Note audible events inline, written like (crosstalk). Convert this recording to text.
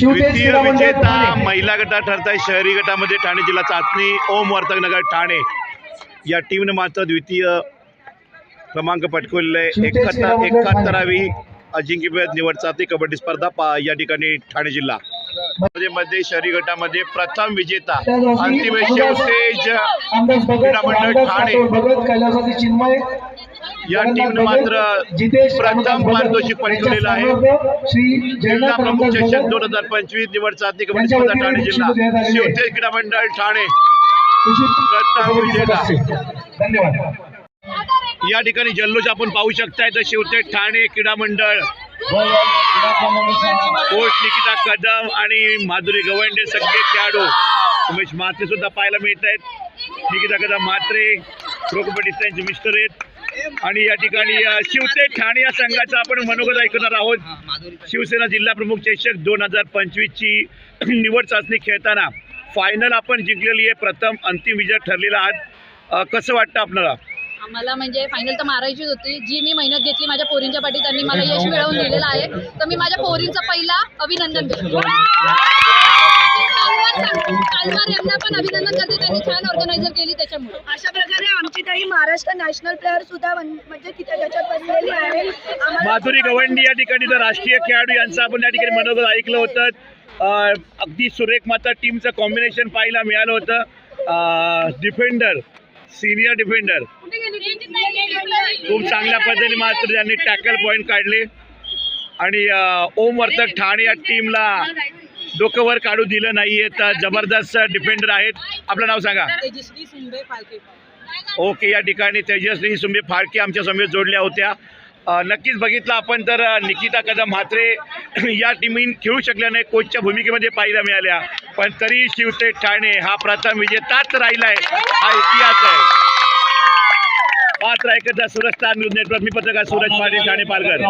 द्वितीय विजेता. महिला गटात ठरत आहे शहरी गटामध्ये ठाणे जिल्हा चाचणी ओम वर्तकनगर ठाणे या टीमने मात्र द्वितीय क्रमांक पटकवलेला आहे एकाहत्तर. एकाहत्तरावी अजिंक्यपद निवड चाचणी कबड्डी स्पर्धा पा या ठिकाणी ठाणे जिल्हा मध्ये शहरी गटामध्ये प्रथम विजेता अंतिम क्रीडा मंडळ ठाणे. या टीमने मात्र जितेश प्रथम पारितोषिक पटकवलेलं आहे. जिल्हा प्रमुख चषक दोन हजार पंचवीस निवड चाचणी कबड्डी स्पर्धा ठाणे जिल्हा. शिवतेज क्रीडा मंडळ ठाणे. या ठिकाणी जल्लोष आपण पाहू शकताय तर शिवतेज ठाणे क्रीडा मंडळ कोच निकिता कदम आणि माधुरी गवंडे सगळे खेळाडू. उमेश म्हात्रे सुद्धा पाहायला मिळत आहेत निकिता कदम म्हात्रे प्रो कबड्डी त्यांचे मिस्टर आहेत. आणि या ठिकाणी शिवतेज ठाणे या संघाचा आपण मनोगत ऐकणार आहोत. शिवसेना जिल्हा प्रमुख चषक दोन हजार पंचवीसची निवड चाचणी खेळताना फायनल आपण जिंकलेली आहे. प्रथम अंतिम विजय ठरलेला आहात कसं वाटतं आपल्याला? आम्हाला म्हणजे फायनल तर मारायचीच होती. जी मी मेहनत घेतली माझ्या पोरींच्या पाठी त्यांनी मला यश मिळवून दिलेलं आहे. तर मी माझ्या पोरींचं पहिला अभिनंदन करते यांना पण अभिनंदन करते त्यांनी छान ऑर्गनायझर केली त्याच्यामुळे अशा प्रकारे आमची ताई महाराष्ट्र नॅशनल प्लेअर सुद्धा म्हण- म्हणजे तिथे त्याच्यात बसलेली आहे. आम्हाला माधुरी गवंडी या ठिकाणी तर राष्ट्रीय खेळाडू यांचं आपण या ठिकाणी मनोगत ऐकलं होतं. अगदी सुरेख माता टीमचं कॉम्बिनेशन पाहायला मिळालं होतं. डिफेंडर सिनियर डिफेंडर खूप चांगल्या पद्धतीने मात्र त्यांनी टॅकल पॉईंट काढले. आणि ओम वर्तक ठाणे या टीमला डोकं वर काढू दिलं नाहीये तर जबरदस्त डिफेंडर आहेत. आपलं नाव सांगा. तेजस्वी सुंबे फाळके. ओके या ठिकाणी तेजस्वी सुंबे फाळके आमच्या समेत जोडल्या होत्या. नक्कीच बघितलं आपण तर निकिता कदम म्हात्रे (clears throat) या टीमी खेळू शकल्या नाही कोचच्या भूमिकेमध्ये पाहायला मिळाल्या. पण तरी शिवते ठाणे हा प्रथम विजेताच राहिला आहे हा इतिहास आहे. पात्र ऐकता सुरज स्टार न्यूज नेटवर्क मी पत्रकार सूरज पाटील ठाणे पालघर.